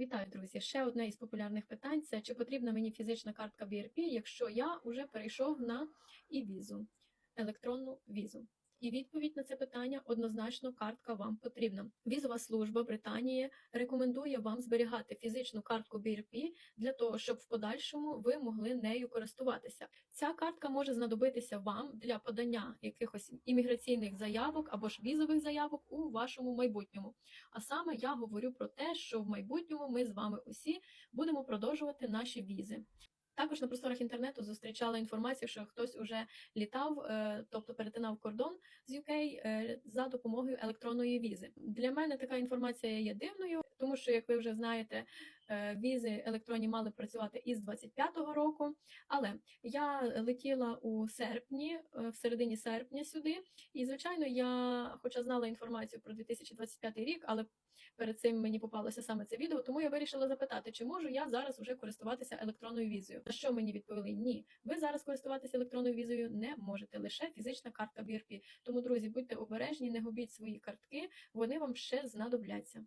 Вітаю, друзі! Ще одне із популярних питань це чи потрібна мені фізична картка BRP, якщо я вже перейшов на і-візу, електронну візу. І відповідь на це питання однозначно картка вам потрібна. Візова служба Британії рекомендує вам зберігати фізичну картку BRP для того, щоб в подальшому ви могли нею користуватися. Ця картка може знадобитися вам для подання якихось імміграційних заявок або ж візових заявок у вашому майбутньому. А саме я говорю про те, що в майбутньому ми з вами усі будемо продовжувати наші візи. Також на просторах інтернету зустрічала інформацію, що хтось уже літав, е, тобто перетинав кордон з UK е, за допомогою електронної візи. Для мене така інформація є дивною, тому що, як ви вже знаєте, е, візи електронні мали працювати із 25-го року. Але я летіла у серпні, в середині серпня сюди, і звичайно, я, хоча знала інформацію про 2025 рік, але перед цим мені попалося саме це відео, тому я вирішила запитати, чи можу я зараз вже користуватися електронною візою. На що мені відповіли? Ні, ви зараз користуватися електронною візою не можете, лише фізична карта BRP. Тому, друзі, будьте обережні, не губіть свої картки, вони вам ще знадобляться.